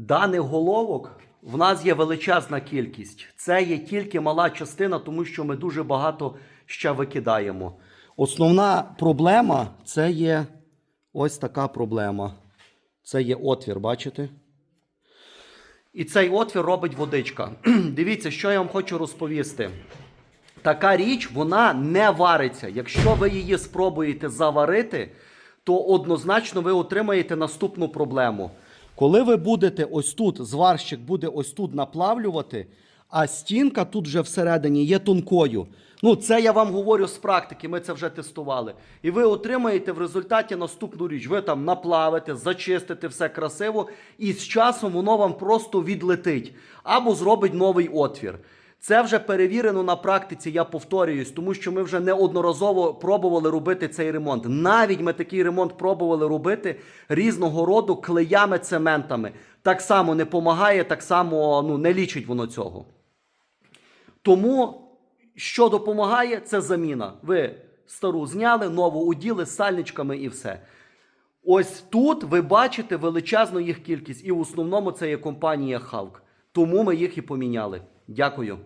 Даних головок в нас є величезна кількість. Це є тільки мала частина, тому що ми дуже багато ще викидаємо. Основна проблема це є ось така проблема. Це є отвір, бачите? І цей отвір робить водичка. Дивіться, що я вам хочу розповісти. Така річ, вона не вариться. Якщо ви її спробуєте заварити, то однозначно ви отримаєте наступну проблему. Коли ви будете ось тут, зварщик буде ось тут наплавлювати, а стінка тут вже всередині є тонкою. Ну, це я вам говорю з практики, ми це вже тестували. І ви отримаєте в результаті наступну річ. Ви там наплавите, зачистите все красиво, і з часом воно вам просто відлетить або зробить новий отвір. Це вже перевірено на практиці, я повторююсь, тому що ми вже неодноразово пробували робити цей ремонт. Навіть ми такий ремонт пробували робити різного роду клеями, цементами. Так само не помагає, так само ну, не лічить воно цього. Тому, що допомагає, це заміна. Ви стару зняли, нову уділи з сальничками і все. Ось тут ви бачите величезну їх кількість, і в основному це є компанія Халк. Тому ми їх і поміняли. Дякую.